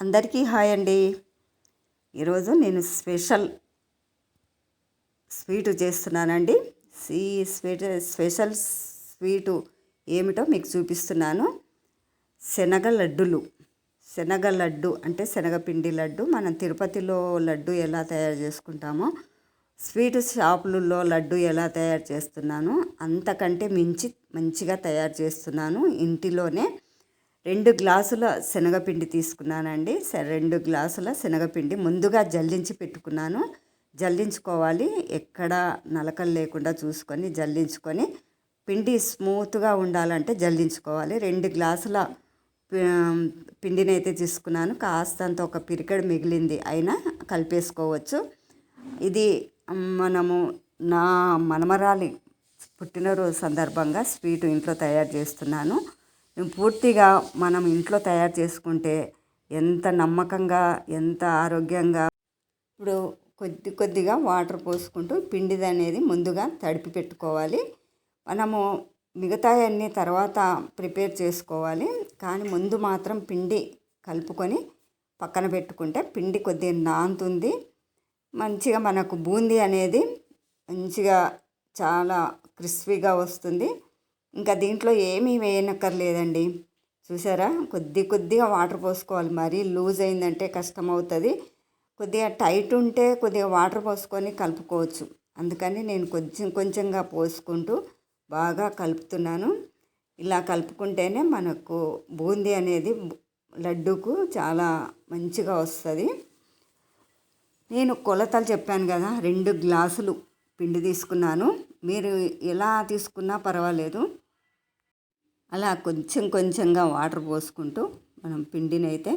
అందరికీ హాయ్ అండి. ఈరోజు నేను స్పెషల్ స్వీటు చేస్తున్నానండి. ఈ స్వీట్ స్పెషల్ స్వీటు ఏమిటో మీకు చూపిస్తున్నాను. శనగ లడ్డులు. శనగ లడ్డు అంటే శనగపిండి లడ్డు. మనం తిరుపతిలో లడ్డు ఎలా తయారు చేసుకుంటామో స్వీట్ షాపులలో లడ్డు ఎలా తయారు చేస్తున్నాను అంతకంటే మించి మంచిగా తయారు చేస్తున్నాను. ఇంటిలోనే రెండు గ్లాసుల శనగపిండి తీసుకున్నానండి. రెండు గ్లాసుల శనగపిండి ముందుగా జల్లించి పెట్టుకున్నాను. జల్లించుకోవాలి. ఎక్కడ నలకలు లేకుండా చూసుకొని జల్లించుకొని పిండి స్మూత్గా ఉండాలంటే జల్లించుకోవాలి. రెండు గ్లాసుల పి- పిండిని అయితే తీసుకున్నాను. కాస్తంత ఒక పిరికెడు మిగిలింది అయినా కలిపేసుకోవచ్చు. ఇది మనము నా మనమరాలి పుట్టినరోజు సందర్భంగా స్వీట్ ఇంట్లో తయారు చేస్తున్నాను. పూర్తిగా మనం ఇంట్లో తయారు చేసుకుంటే ఎంత నమ్మకంగా ఎంత ఆరోగ్యంగా. ఇప్పుడు కొద్ది కొద్దిగా వాటర్ పోసుకుంటూ పిండిది అనేది ముందుగా తడిపి పెట్టుకోవాలి. మనము మిగతా అన్ని తర్వాత ప్రిపేర్ చేసుకోవాలి. కానీ ముందు మాత్రం పిండి కలుపుకొని పక్కన పెట్టుకుంటే పిండి కొద్దిగా నాంతుంది. మంచిగా మనకు బూందీ అనేది మంచిగా చాలా క్రిస్పీగా వస్తుంది. ఇంకా దీంట్లో ఏమీ వేయనక్కర్లేదండి. చూసారా? కొద్ది కొద్దిగా వాటర్ పోసుకోవాలి. మరీ లూజ్ అయిందంటే కష్టం అవుతుంది కొద్దిగా టైట్ ఉంటే కొద్దిగా వాటర్ పోసుకొని కలుపుకోవచ్చు. అందుకని నేను కొంచెం కొంచెంగా పోసుకుంటూ బాగా కలుపుతున్నాను. ఇలా కలుపుకుంటేనే మనకు బూందీ అనేది లడ్డుకు చాలా మంచిగా వస్తుంది. నేను కొలతలు చెప్పాను కదా రెండు గ్లాసులు పిండి తీసుకున్నాను. మీరు ఎలా తీసుకున్నా పర్వాలేదు. అలా కొంచెం కొంచెంగా వాటర్ పోసుకుంటూ మనం పిండిని అయితే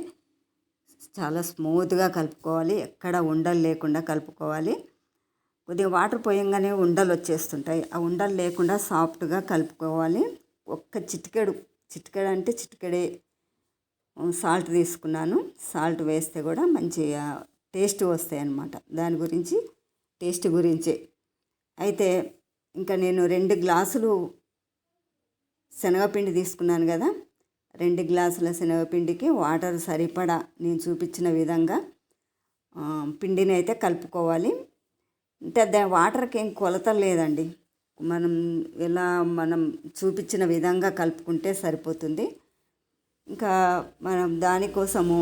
చాలా స్మూత్గా కలుపుకోవాలి. ఎక్కడ ఉండలు లేకుండా కలుపుకోవాలి. కొద్దిగా వాటర్ పోయంగానే ఉండలు వచ్చేస్తుంటాయి. ఆ ఉండలు లేకుండా సాఫ్ట్గా కలుపుకోవాలి. ఒక్క చిటికెడు చిటికెడు అంటే చిటికెడే సాల్ట్ తీసుకున్నాను. సాల్ట్ వేస్తే కూడా మంచిగా టేస్ట్ వస్తాయి అన్నమాట దాని గురించి టేస్ట్ గురించే. అయితే ఇంకా నేను రెండు గ్లాసులు శనగపిండి తీసుకున్నాను కదా. రెండు గ్లాసుల శనగపిండికి వాటర్ సరిపడా నేను చూపించిన విధంగా పిండిని అయితే కలుపుకోవాలి. అంటే దాని వాటర్కి ఏం కొలత లేదండి. మనం ఎలా మనం చూపించిన విధంగా కలుపుకుంటే సరిపోతుంది. ఇంకా మనం దానికోసము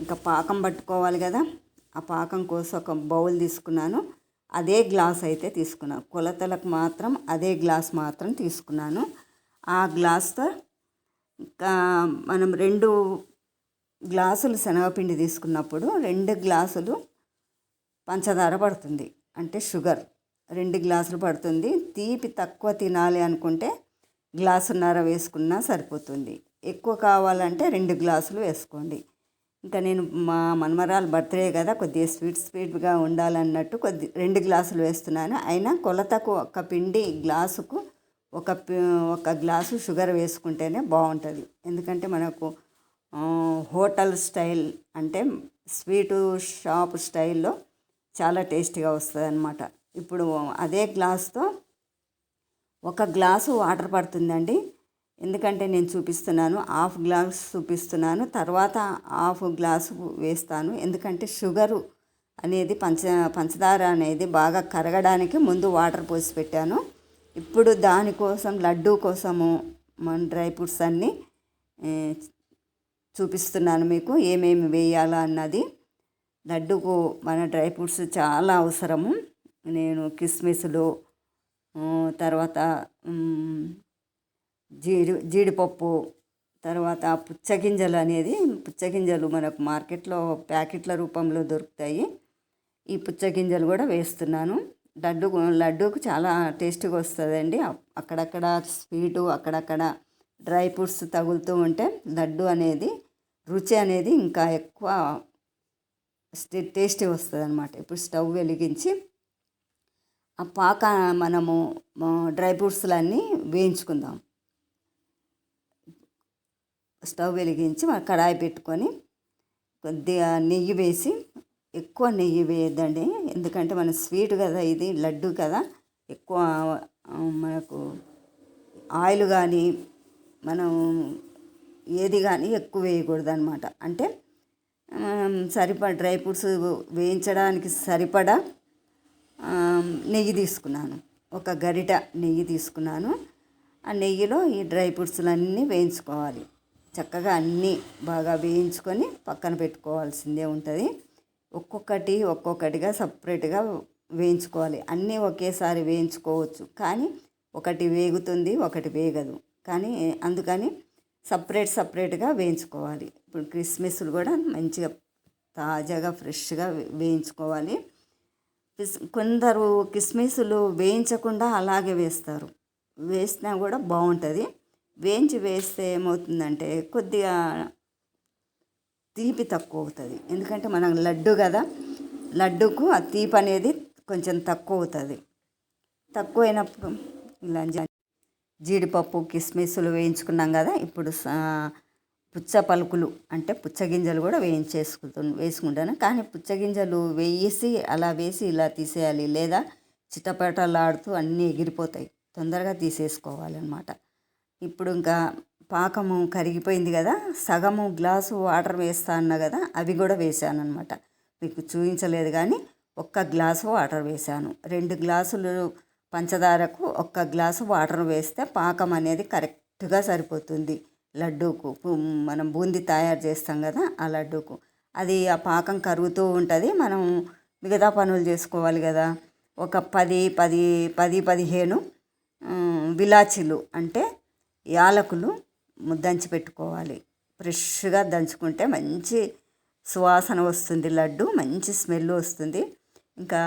ఇంకా పాకం పట్టుకోవాలి కదా. ఆ పాకం కోసం ఒక బౌల్ తీసుకున్నాను. అదే గ్లాస్ అయితే తీసుకున్నాను కొలతలకు మాత్రం అదే గ్లాస్ మాత్రం తీసుకున్నాను. ఆ గ్లాస్తో ఇంకా మనం రెండు గ్లాసులు శనగపిండి తీసుకున్నప్పుడు రెండు గ్లాసులు పంచదార పడుతుంది. అంటే షుగర్ రెండు గ్లాసులు పడుతుంది. తీపి తక్కువ తినాలి అనుకుంటే గ్లాసున్నర వేసుకున్నా సరిపోతుంది. ఎక్కువ కావాలంటే రెండు గ్లాసులు వేసుకోండి. ఇంకా నేను మా మనమరాలు బర్త్డే కదా కొద్దిగా స్వీట్ స్వీట్గా ఉండాలన్నట్టు కొద్ది రెండు గ్లాసులు వేస్తున్నాను. అయినా కొలతకు ఒక పిండి గ్లాసుకు ఒక ఒక గ్లాసు షుగర్ వేసుకుంటేనే బాగుంటుంది. ఎందుకంటే మనకు హోటల్ స్టైల్ అంటే స్వీటు షాప్ స్టైల్లో చాలా టేస్టీగా వస్తుంది అనమాట ఇప్పుడు అదే గ్లాస్తో ఒక గ్లాసు వాటర్ పడుతుందండి. ఎందుకంటే నేను చూపిస్తున్నాను హాఫ్ గ్లాస్ చూపిస్తున్నాను తర్వాత హాఫ్ గ్లాసు వేస్తాను. ఎందుకంటే షుగరు అనేది పంచ పంచదార అనేది బాగా కరగడానికి ముందు వాటర్ పోసి పెట్టాను. ఇప్పుడు దానికోసం లడ్డూ కోసము మన డ్రై ఫ్రూట్స్ అన్నీ చూపిస్తున్నాను మీకు ఏమేమి వేయాలా అన్నది. లడ్డుకు మన డ్రై ఫ్రూట్స్ చాలా అవసరము. నేను కిస్మిస్లు తర్వాత జీడి జీడిపప్పు తర్వాత పుచ్చగింజలు అనేది పుచ్చగింజలు మనకు మార్కెట్లో ప్యాకెట్ల రూపంలో దొరుకుతాయి. ఈ పుచ్చగింజలు కూడా వేస్తున్నాను. లడ్డు లడ్డూకు చాలా టేస్ట్గా వస్తుందండి. అక్కడక్కడ స్వీటు అక్కడక్కడ డ్రై ఫ్రూట్స్ తగులుతూ ఉంటే లడ్డు అనేది రుచి అనేది ఇంకా ఎక్కువ స్టే- టేస్టీ వస్తుంది అనమాట ఇప్పుడు స్టవ్ వెలిగించి ఆ పాక మనము డ్రై ఫ్రూట్స్లన్నీ వేయించుకుందాం. స్టవ్ వెలిగించి కడాయి పెట్టుకొని కొద్దిగా నెయ్యి వేసి ఎక్కువ నెయ్యి వేయద్దండి. ఎందుకంటే మన స్వీట్ కదా ఇది లడ్డు కదా. ఎక్కువ మనకు ఆయిల్ కానీ మనం ఏది కానీ ఎక్కువ వేయకూడదు అనమాట అంటే మనం సరిపడ డ్రై ఫ్రూట్స్ వేయించడానికి సరిపడా నెయ్యి తీసుకున్నాను. ఒక గరిట నెయ్యి తీసుకున్నాను. ఆ నెయ్యిలో ఈ డ్రై ఫ్రూట్స్లన్నీ వేయించుకోవాలి. చక్కగా అన్నీ బాగా వేయించుకొని పక్కన పెట్టుకోవాల్సిందే ఉంటుంది. ఒక్కొక్కటి ఒక్కొక్కటిగా సపరేట్గా వేయించుకోవాలి. అన్నీ ఒకేసారి వేయించుకోవచ్చు. కానీ ఒకటి వేగుతుంది ఒకటి వేగదు. కానీ అందుకని సపరేట్ సపరేట్గా వేయించుకోవాలి. ఇప్పుడు క్రిస్మస్లు కూడా మంచిగా తాజాగా ఫ్రెష్గా వేయించుకోవాలి. కిస్- కొందరు కిస్మిస్లు వేయించకుండా అలాగే వేస్తారు. వేసినా కూడా బాగుంటుంది. వేయించి వేస్తే ఏమవుతుందంటే కొద్దిగా తీపి తక్కువ అవుతుంది ఎందుకంటే మనం లడ్డు కదా లడ్డుకు ఆ తీపి అనేది కొంచెం తక్కువ అవుతుంది తక్కువ అయినప్పుడు ఇలా జీడిపప్పు కిస్మిస్లు వేయించుకున్నాం కదా ఇప్పుడు సా- పుచ్చ పలుకులు అంటే పుచ్చగింజలు కూడా వేయించేసుకుంటు వేసుకుంటాను. కానీ పుచ్చగింజలు వేసి అలా వేసి ఇలా తీసేయాలి. లేదా చిట్టపటలాడుతూ అన్నీ ఎగిరిపోతాయి. తొందరగా తీసేసుకోవాలన్నమాట. ఇప్పుడు ఇంకా పాకము కరిగిపోయింది కదా సగము గ్లాసు వాటర్ వేస్తా అన్నా కదా అవి కూడా వేసాను అనమాట మీకు చూపించలేదు కానీ ఒక్క గ్లాసు వాటర్ వేసాను రెండు గ్లాసులు పంచదారకు ఒక్క గ్లాసు వాటర్ వేస్తే పాకం అనేది కరెక్ట్గా సరిపోతుంది. లడ్డూకు మనం బూందీ తయారు చేస్తాం కదా ఆ లడ్డూకు. అది ఆ పాకం కరుగుతూ ఉంటుంది మనం మిగతా పనులు చేసుకోవాలి కదా. ఒక పది పది పది పదిహేను విలాచీలు అంటే యాలకులు దంచి పెట్టుకోవాలి. ఫ్రెష్గా దంచుకుంటే మంచి సువాసన వస్తుంది లడ్డు మంచి స్మెల్ వస్తుంది. ఇంకా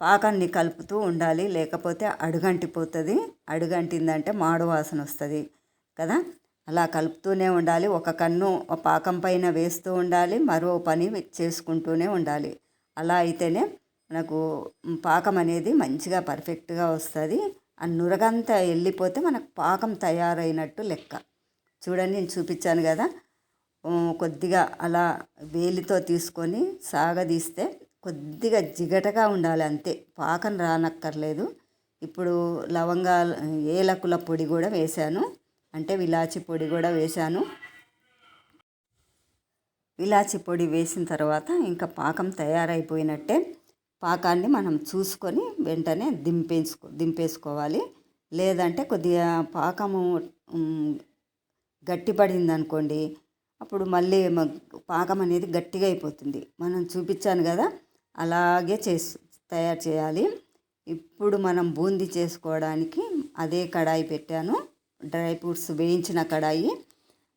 పాకాన్ని కలుపుతూ ఉండాలి లేకపోతే అడుగంటిపోతుంది. అడుగంటిందంటే మాడు వాసన వస్తుంది కదా. అలా కలుపుతూనే ఉండాలి ఒక కన్ను పాకం పైన వేస్తూ ఉండాలి మరో పని చేసుకుంటూనే ఉండాలి. అలా అయితేనే మనకు పాకం అనేది మంచిగా పర్ఫెక్ట్గా వస్తుంది. ఆ నురగంతా వెళ్ళిపోతే మనకు పాకం తయారైనట్టు లెక్క. చూడండి నేను చూపించాను కదా. కొద్దిగా అలా వేలితో తీసుకొని సాగదీస్తే కొద్దిగా జిగటగా ఉండాలి అంతే. పాకం రానక్కర్లేదు. ఇప్పుడు లవంగాల ఏలకుల పొడి కూడా వేశాను. అంటే విలాచి పొడి కూడా వేశాను. విలాచి పొడి వేసిన తర్వాత ఇంకా పాకం తయారైపోయినట్టే పాకాన్ని మనం చూసుకొని వెంటనే దింపేసుకో దింపేసుకోవాలి. లేదంటే కొద్దిగా పాకము గట్టిపడింది అనుకోండి అప్పుడు మళ్ళీ పాకం అనేది గట్టిగా అయిపోతుంది. మనం చూపించాను కదా అలాగే చేసి తయారు చేయాలి. ఇప్పుడు మనం బూందీ చేసుకోవడానికి అదే కడాయి పెట్టాను. డ్రై ఫ్రూట్స్ వేయించిన కడాయి.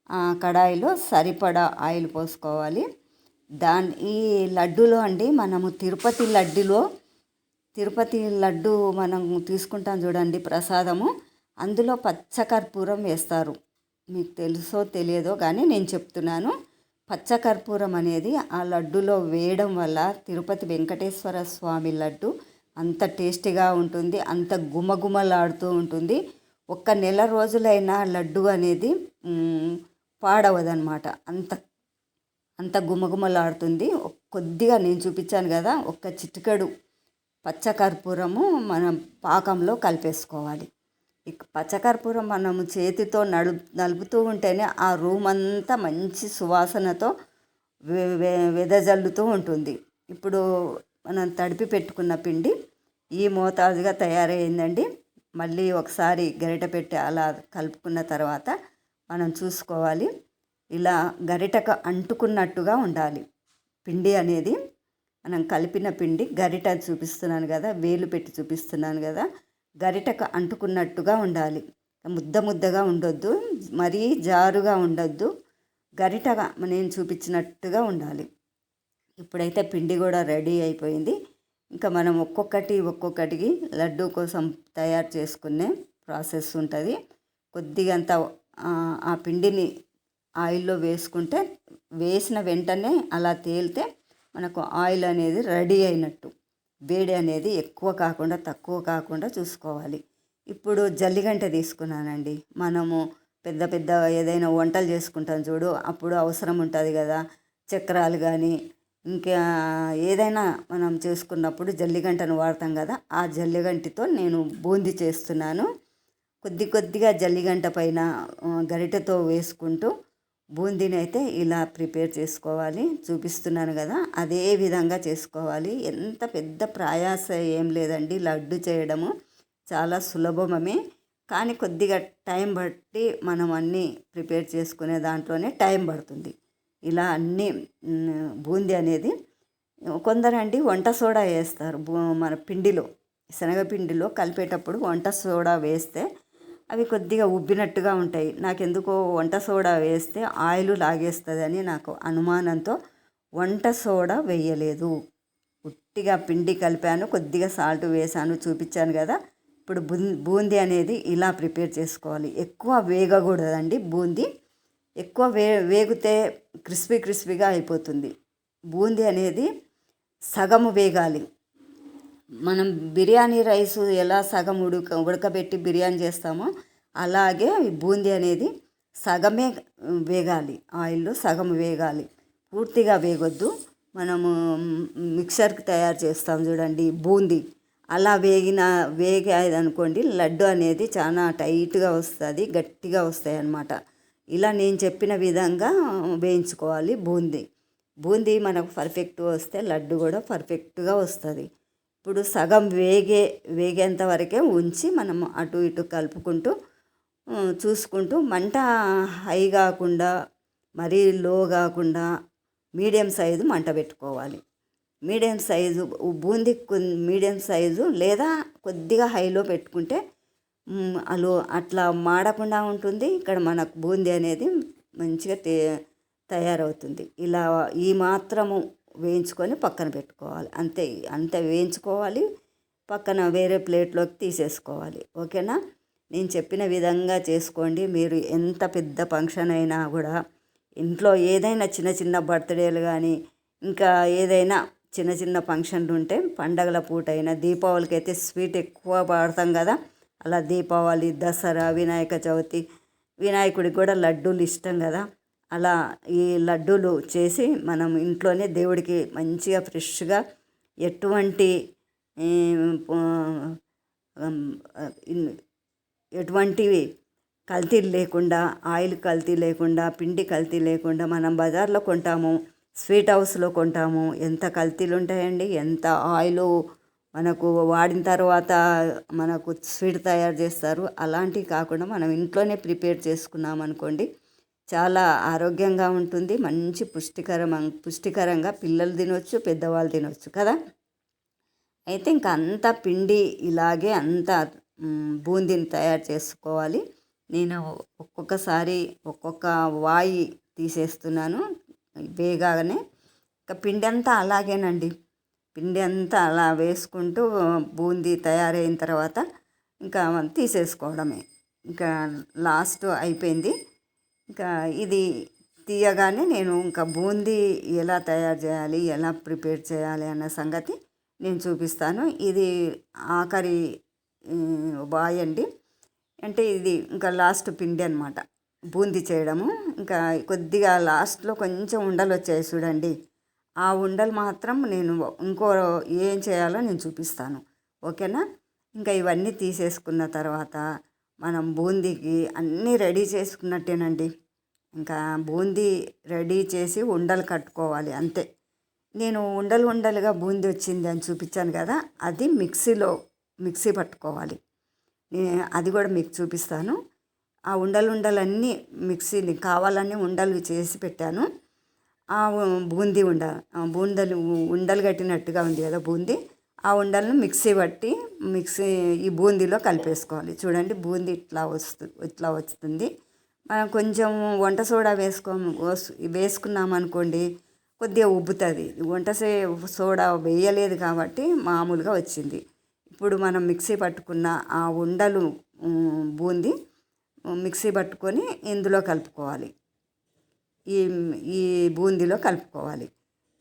ఆ కడాయిలో సరిపడా ఆయిల్ పోసుకోవాలి. దాని ఈ లడ్డూలో అండి మనము తిరుపతి లడ్డులో తిరుపతి లడ్డు మనం తీసుకుంటాం చూడండి ప్రసాదము. అందులో పచ్చకర్పూరం వేస్తారు. మీకు తెలుసో తెలియదో కానీ నేను చెప్తున్నాను. పచ్చకర్పూరం అనేది ఆ లడ్డులో వేయడం వల్ల తిరుపతి వెంకటేశ్వర స్వామి లడ్డు అంత టేస్టీగా ఉంటుంది అంత గుమగుమలాడుతూ ఉంటుంది. ఒక్క నెల రోజులైనా లడ్డు అనేది పాడవదనమాట. అంత అంత గుమగుమలాడుతుంది. కొద్దిగా నేను చూపించాను కదా ఒక్క చిటికెడు పచ్చకర్పూరము మనం పాకంలో కలిపేసుకోవాలి. ఇక పచ్చకర్పూరం మనము చేతితో నడు నలుపుతూ ఉంటేనే ఆ రూమ్ అంతా మంచి సువాసనతో వెదజల్లుతూ ఉంటుంది. ఇప్పుడు మనం తడిపి పెట్టుకున్న పిండి ఈ మోతాదుగా తయారైందండి. మళ్ళీ ఒకసారి గరిట పెట్టి అలా కలుపుకున్న తర్వాత మనం చూసుకోవాలి. ఇలా గరిటకు అంటుకున్నట్టుగా ఉండాలి. పిండి అనేది మనం కలిపిన పిండి గరిట చూపిస్తున్నాను కదా వేలు పెట్టి చూపిస్తున్నాను కదా గరిటకు అంటుకున్నట్టుగా ఉండాలి. ముద్ద ముద్దగా ఉండొద్దు మరీ జారుగా ఉండొద్దు గరిటగా నేను చూపించినట్టుగా ఉండాలి. ఇప్పుడైతే పిండి కూడా రెడీ అయిపోయింది. ఇంకా మనం ఒక్కొక్కటి ఒక్కొక్కటికి లడ్డు కోసం తయారు చేసుకునే ప్రాసెస్ ఉంటుంది. కొద్దిగంత ఆ పిండిని ఆయిల్లో వేసుకుంటే వేసిన వెంటనే అలా తేలితే మనకు ఆయిల్ అనేది రెడీ అయినట్టు. వేడి అనేది ఎక్కువ కాకుండా తక్కువ కాకుండా చూసుకోవాలి. ఇప్పుడు జల్లిగంట తీసుకున్నానండి. మనము పెద్ద పెద్ద ఏదైనా వంటలు చేసుకుంటాం చూడు అప్పుడు అవసరం ఉంటుంది కదా. చక్రాలు కానీ ఇంకా ఏదైనా మనం చేసుకున్నప్పుడు జల్లిగంటను వాడతాం కదా. ఆ జల్లిగంటితో నేను బూందీ చేస్తున్నాను. కొద్ది కొద్దిగా జల్లిగంట పైన గరిటెతో వేసుకుంటూ బూందీని అయితే ఇలా ప్రిపేర్ చేసుకోవాలి. చూపిస్తున్నాను కదా అదే విధంగా చేసుకోవాలి. ఎంత పెద్ద ప్రయాస ఏం లేదండి. లడ్డు చేయడము చాలా సులభమే. కానీ కొద్దిగా టైం బట్టి మనం అన్నీ ప్రిపేర్ చేసుకునే దాంట్లోనే టైం పడుతుంది. ఇలా అన్నీ బూందీ అనేది కొందరండి వంట సోడా వేస్తారు. బూ- మన పిండిలో శనగపిండిలో కలిపేటప్పుడు వంట సోడా వేస్తే అవి కొద్దిగా ఉబ్బినట్టుగా ఉంటాయి. నాకెందుకో వంట సోడా వేస్తే ఆయిల్ లాగేస్తుందని నాకు అనుమానంతో వంట సోడా వేయలేదు. ఉట్టిగా పిండి కలిపాను కొద్దిగా సాల్ట్ వేసాను చూపించాను కదా. ఇప్పుడు బూన్ బూందీ అనేది ఇలా ప్రిపేర్ చేసుకోవాలి. ఎక్కువ వేగకూడదండి బూందీ. ఎక్కువ వే వేగితే క్రిస్పీ క్రిస్పీగా అయిపోతుంది. బూందీ అనేది సగము వేగాలి. మనం బిర్యానీ రైస్ ఎలా సగం ఉడక ఉడకబెట్టి బిర్యానీ చేస్తామో అలాగే బూందీ అనేది సగమే వేగాలి. ఆయిల్లో సగం వేగాలి. పూర్తిగా వేగొద్దు. మనము మిక్సర్కి తయారు చేస్తాం చూడండి బూందీ. అలా వేగిన వేగేది అనుకోండి లడ్డు అనేది చాలా టైట్గా వస్తుంది గట్టిగా వస్తాయి అన్నమాట ఇలా నేను చెప్పిన విధంగా వేయించుకోవాలి బూందీ. బూందీ మనకు పర్ఫెక్ట్ వస్తే లడ్డు కూడా పర్ఫెక్ట్గా వస్తుంది. ఇప్పుడు సగం వేగే వేగేంత వరకే ఉంచి మనం అటు ఇటు కలుపుకుంటూ చూసుకుంటూ మంట హై కాకుండా మరీ లో కాకుండా మీడియం సైజు మంట పెట్టుకోవాలి. Medium size boondi medium size లేదా కొద్దిగా హైలో పెట్టుకుంటే అలో అట్లా మాడకుండా ఉంటుంది. ఇక్కడ మనకు బూందీ అనేది మంచిగా తే తయారవుతుంది. ఇలా ఈ మాత్రము వేయించుకొని పక్కన పెట్టుకోవాలి. అంతే అంతే వేయించుకోవాలి. పక్కన వేరే ప్లేట్లోకి తీసేసుకోవాలి. ఓకేనా? నేను చెప్పిన విధంగా చేసుకోండి. మీరు ఎంత పెద్ద ఫంక్షన్ అయినా కూడా ఇంట్లో ఏదైనా చిన్న చిన్న బర్త్డేలు కానీ ఇంకా ఏదైనా చిన్న చిన్న ఫంక్షన్లు ఉంటే పండగల పూట అయినా దీపావళికి అయితే స్వీట్ ఎక్కువ వాడతాం కదా. అలా దీపావళి దసరా వినాయక చవితి వినాయకుడికి కూడా లడ్డూలు ఇష్టం కదా. అలా ఈ లడ్డూలు చేసి మనం ఇంట్లోనే దేవుడికి మంచిగా ఫ్రెష్గా ఎటువంటి ఎటువంటివి కల్తీలు లేకుండా ఆయిల్ కల్తీ లేకుండా పిండి కల్తీ లేకుండా మనం బజార్లో కొంటాము స్వీట్ హౌస్లో కొంటాము. ఎంత కల్తీలు ఉంటాయండి? ఎంత ఆయిల్ మనకు వాడిన తర్వాత మనకు స్వీట్ తయారు చేస్తారు? అలాంటివి కాకుండా మనం ఇంట్లోనే ప్రిపేర్ చేసుకున్నాం అనుకోండి చాలా ఆరోగ్యంగా ఉంటుంది. మంచి పుష్టికరం పుష్టికరంగా పిల్లలు తినొచ్చు పెద్దవాళ్ళు తినొచ్చు కదా? అయితే ఇంకా అంత పిండి ఇలాగే అంత బూందీని తయారు చేసుకోవాలి. నేను ఒక్కొక్కసారి ఒక్కొక్క వాయి తీసేస్తున్నాను వేగానే ఇంకా పిండి అంతా అలాగేనండి. పిండి అంతా అలా వేసుకుంటూ బూందీ తయారైన తర్వాత ఇంకా తీసేసుకోవడమే. ఇంకా లాస్ట్ అయిపోయింది. ఇంకా ఇది తీయగానే నేను ఇంకా బూందీ ఎలా తయారు చేయాలి ఎలా ప్రిపేర్ చేయాలి అన్న సంగతి నేను చూపిస్తాను. ఇది ఆఖరి బాయ్ అండి. అంటే ఇది ఇంకా లాస్ట్ పిండి అనమాట బూందీ చేయడము. ఇంకా కొద్దిగా లాస్ట్లో కొంచెం ఉండలు వచ్చాయి చూడండి. ఆ ఉండలు మాత్రం నేను ఇంకో ఏం చేయాలో నేను చూపిస్తాను. ఓకేనా? ఇంకా ఇవన్నీ తీసేసుకున్న తర్వాత మనం బూందీకి అన్నీ రెడీ చేసుకున్నట్టేనండి. ఇంకా బూందీ రెడీ చేసి ఉండలు కట్టుకోవాలి అంతే. నేను ఉండలు ఉండలుగా బూందీ వచ్చింది అని చూపించాను కదా అది మిక్సీలో మిక్సీ పట్టుకోవాలి. అది కూడా మీకు చూపిస్తాను. ఆ ఉండలు ఉండలన్నీ మిక్సీని కావాలని ఉండలు చేసి పెట్టాను. ఆ బూందీ ఉండ బూందలు ఉండలు కట్టినట్టుగా ఉంది కదా బూందీ. ఆ ఉండలను మిక్సీ పట్టి మిక్సీ ఈ బూందీలో కలిపేసుకోవాలి. చూడండి బూందీ ఇట్లా వస్తుంది ఇట్లా వస్తుంది. మనం కొంచెం వంట సోడా వేసుకో వేసుకున్నాం అనుకోండి కొద్దిగా ఉబ్బుతుంది. వంట సే సోడా వేయలేదు కాబట్టి మామూలుగా వచ్చింది. ఇప్పుడు మనం మిక్సీ పట్టుకున్న ఆ ఉండలు బూంది బూందీ మిక్సీ పట్టుకొని ఇందులో కలుపుకోవాలి. ఈ ఈ బూందీలో కలుపుకోవాలి.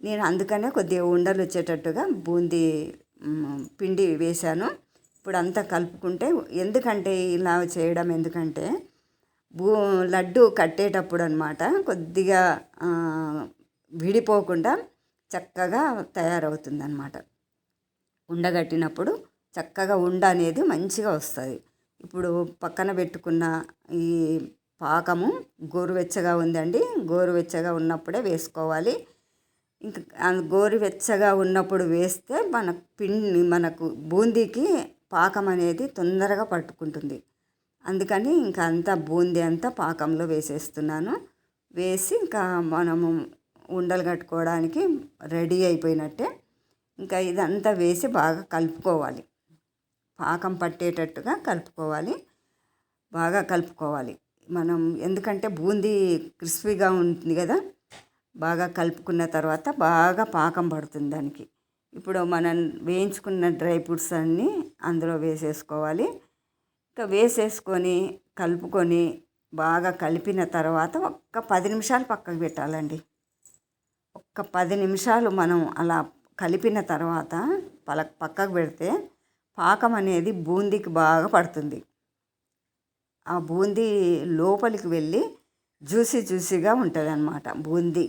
నేను అందుకనే కొద్దిగా ఉండలు వచ్చేటట్టుగా బూందీ పిండి వేశాను. ఇప్పుడు అంతా కలుపుకుంటే ఎందుకంటే ఇలా చేయడం ఎందుకంటే బూ లడ్డు కట్టేటప్పుడు అనమాట కొద్దిగా విడిపోకుండా చక్కగా తయారవుతుంది అనమాట ఉండగట్టినప్పుడు చక్కగా ఉండ అనేది మంచిగా వస్తుంది. ఇప్పుడు పక్కన పెట్టుకున్న ఈ పాకము గోరువెచ్చగా ఉందండి. గోరువెచ్చగా ఉన్నప్పుడే వేసుకోవాలి. ఇంకా గోరువెచ్చగా ఉన్నప్పుడు వేస్తే మన పిండి మనకు బూందీకి పాకం అనేది తొందరగా పట్టుకుంటుంది. అందుకని ఇంకా అంతా బూందీ అంతా పాకంలో వేసేస్తున్నాను. వేసి ఇంకా మనము ఉండలు కట్టుకోవడానికి రెడీ అయిపోయినట్టే ఇంకా ఇదంతా వేసి బాగా కలుపుకోవాలి. పాకం పట్టేటట్టుగా కలుపుకోవాలి. బాగా కలుపుకోవాలి. మనం ఎందుకంటే బూందీ క్రిస్పీగా ఉంటుంది కదా బాగా కలుపుకున్న తర్వాత బాగా పాకం పడుతుంది దానికి. ఇప్పుడు మనం వేయించుకున్న డ్రై ఫ్రూట్స్ అన్నీ అందులో వేసేసుకోవాలి. ఇంకా వేసేసుకొని కలుపుకొని బాగా కలిపిన తర్వాత ఒక్క పది నిమిషాలు పక్కకు పెట్టాలండి. ఒక్క పది నిమిషాలు మనం అలా కలిపిన తర్వాత పల పక్కకు పెడితే పాకం అనేది బూందీకి బాగా పడుతుంది. ఆ బూందీ లోపలికి వెళ్ళి జ్యూసీ జ్యూసీగా ఉంటుంది అనమాట బూందీ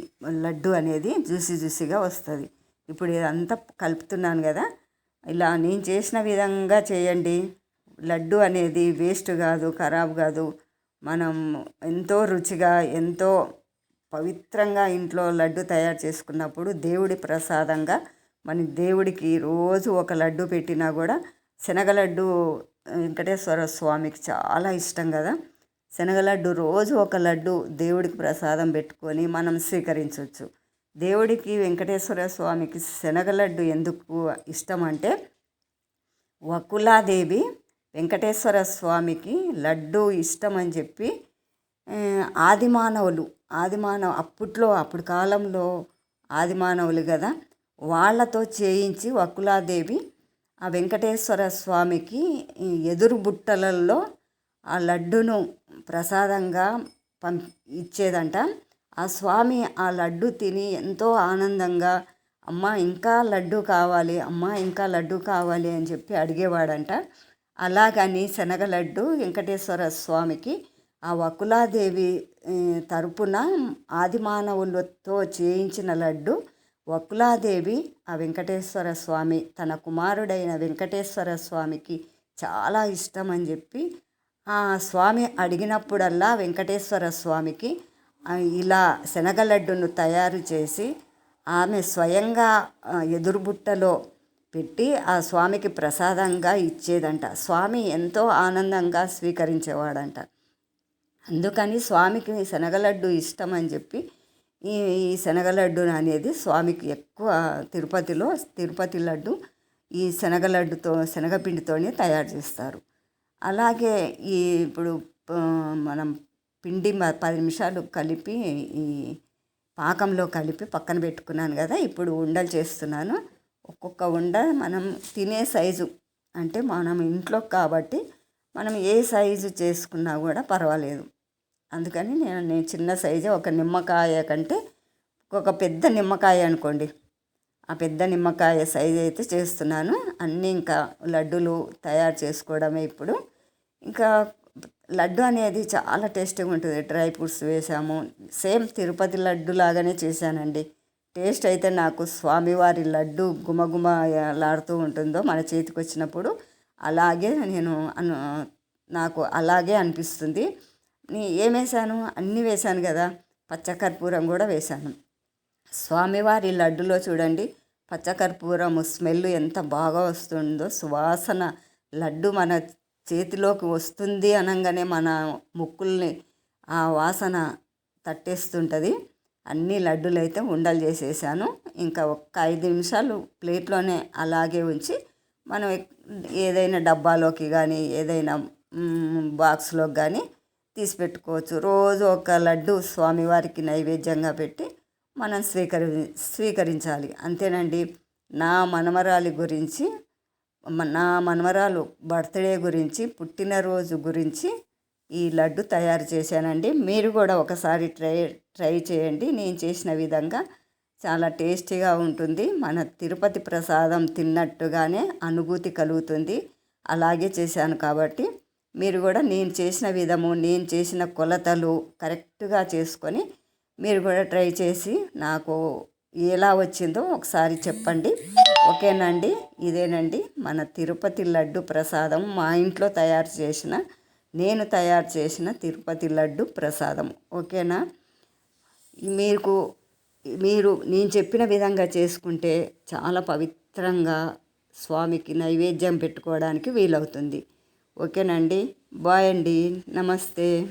లడ్డు అనేది జ్యూసీ జ్యూసీగా వస్తుంది. ఇప్పుడు ఇదంతా కలుపుతున్నాను కదా ఇలా నేను చేసిన విధంగా చేయండి. లడ్డు అనేది వేస్ట్ కాదు ఖరాబ్ కాదు. మనం ఎంతో రుచిగా ఎంతో పవిత్రంగా ఇంట్లో లడ్డు తయారు చేసుకున్నప్పుడు దేవుడి ప్రసాదంగా మన దేవుడికి రోజు ఒక లడ్డు పెట్టినా కూడా శనగ లడ్డు వెంకటేశ్వర స్వామికి చాలా ఇష్టం కదా. శనగ లడ్డు రోజు ఒక లడ్డు దేవుడికి ప్రసాదం పెట్టుకొని మనం స్వీకరించవచ్చు. దేవుడికి వెంకటేశ్వర స్వామికి శనగ లడ్డు ఎందుకు ఇష్టం అంటే వకులాదేవి వెంకటేశ్వర స్వామికి లడ్డు ఇష్టం అని చెప్పి ఆదిమానవులు ఆదిమానవ అప్పట్లో అప్పుడు కాలంలో ఆదిమానవులు కదా వాళ్ళతో చేయించి వకులాదేవి ఆ వెంకటేశ్వర స్వామికి ఎదురు బుట్టలలో ఆ లడ్డును ప్రసాదంగా పం ఇచ్చేదంట. ఆ స్వామి ఆ లడ్డు తిని ఎంతో ఆనందంగా అమ్మ ఇంకా లడ్డు కావాలి అమ్మ ఇంకా లడ్డు కావాలి అని చెప్పి అడిగేవాడంట. అలాగని శనగ లడ్డు వెంకటేశ్వర స్వామికి ఆ వకులాదేవి తరపున ఆదిమానవులతో చేయించిన లడ్డు వకులాదేవి ఆ వెంకటేశ్వర స్వామి తన కుమారుడైన వెంకటేశ్వర స్వామికి చాలా ఇష్టం అని చెప్పి స్వామి అడిగినప్పుడల్లా వెంకటేశ్వర స్వామికి ఇలా శనగ లడ్డును తయారు చేసి ఆమె స్వయంగా ఎదురుబుట్టలో పెట్టి ఆ స్వామికి ప్రసాదంగా ఇచ్చేదంట. స్వామి ఎంతో ఆనందంగా స్వీకరించేవాడంట. అందుకని స్వామికి శనగలడ్డు ఇష్టం అని చెప్పి ఈ ఈ శనగలడ్డు అనేది స్వామికి ఎక్కువ తిరుపతిలో తిరుపతి లడ్డు ఈ శనగలడ్డుతో శనగపిండితోనే తయారు చేస్తారు. అలాగే ఈ ఇప్పుడు మనం పిండి పది నిమిషాలు కలిపి ఈ పాకంలో కలిపి పక్కన పెట్టుకున్నాను కదా ఇప్పుడు ఉండలు చేస్తున్నాను. ఒక్కొక్క ఉండ మనం తినే సైజు అంటే మనం ఇంట్లో కాబట్టి మనం ఏ సైజు చేసుకున్నా కూడా పర్వాలేదు. అందుకని నేను నేను చిన్న సైజు ఒక నిమ్మకాయ కంటే ఒక పెద్ద నిమ్మకాయ అనుకోండి ఆ పెద్ద నిమ్మకాయ సైజు అయితే చేస్తున్నాను. అన్నీ ఇంకా లడ్డూలు తయారు చేసుకోవడమే ఇప్పుడు. ఇంకా లడ్డు అనేది చాలా టేస్టీగా ఉంటుంది. డ్రై ఫ్రూట్స్ వేసాము. సేమ్ తిరుపతి లడ్డు లాగానే చేశానండి. టేస్ట్ అయితే నాకు స్వామివారి లడ్డు గుమగుమలాడుతూ ఉంటుందో మన చేతికి వచ్చినప్పుడు అలాగే నేను అను నాకు అలాగే అనిపిస్తుంది. ఏం వేసాను అన్నీ వేశాను కదా. పచ్చకర్పూరం కూడా వేశాను. స్వామివారి లడ్డులో చూడండి. పచ్చకర్పూరం స్మెల్ ఎంత బాగా వస్తుందో సువాసన లడ్డు మన చేతిలోకి వస్తుంది అనగానే మన ముక్కుల్ని ఆ వాసన తట్టేస్తుంటుంది. అన్ని లడ్డూలు అయితే ఉండలు చేసేసాను. ఇంకా ఒక్క ఐదు నిమిషాలు ప్లేట్లోనే అలాగే ఉంచి మనం ఏదైనా డబ్బాలోకి కానీ ఏదైనా బాక్స్లోకి కానీ తీసి పెట్టుకోవచ్చు. రోజు ఒక లడ్డు స్వామివారికి నైవేద్యంగా పెట్టి మనం స్వీకరి స్వీకరించాలి. అంతేనండి నా మనమరాలి గురించి నా మనవరాలు బర్త్డే గురించి పుట్టినరోజు గురించి ఈ లడ్డు తయారు చేశానండి. మీరు కూడా ఒకసారి ట్రై ట్రై చేయండి. నేను చేసిన విధంగా చాలా టేస్టీగా ఉంటుంది. మన తిరుపతి ప్రసాదం తిన్నట్టుగానే అనుభూతి కలుగుతుంది. అలాగే చేశాను కాబట్టి మీరు కూడా నేను చేసిన విధము నేను చేసిన కొలతలు కరెక్ట్గా చేసుకొని మీరు కూడా ట్రై చేసి నాకు ఎలా వచ్చిందో ఒకసారి చెప్పండి. ఓకేనండి? ఇదేనండి మన తిరుపతి లడ్డు ప్రసాదం. మా ఇంట్లో తయారు చేసిన నేను తయారు చేసిన తిరుపతి లడ్డు ప్రసాదం. ఓకేనా? మీకు మీరు నేను చెప్పిన విధంగా చేసుకుంటే చాలా పవిత్రంగా స్వామికి నైవేద్యం పెట్టుకోవడానికి వీలవుతుంది. ఓకేనండి? బాయ్ అండి. నమస్తే.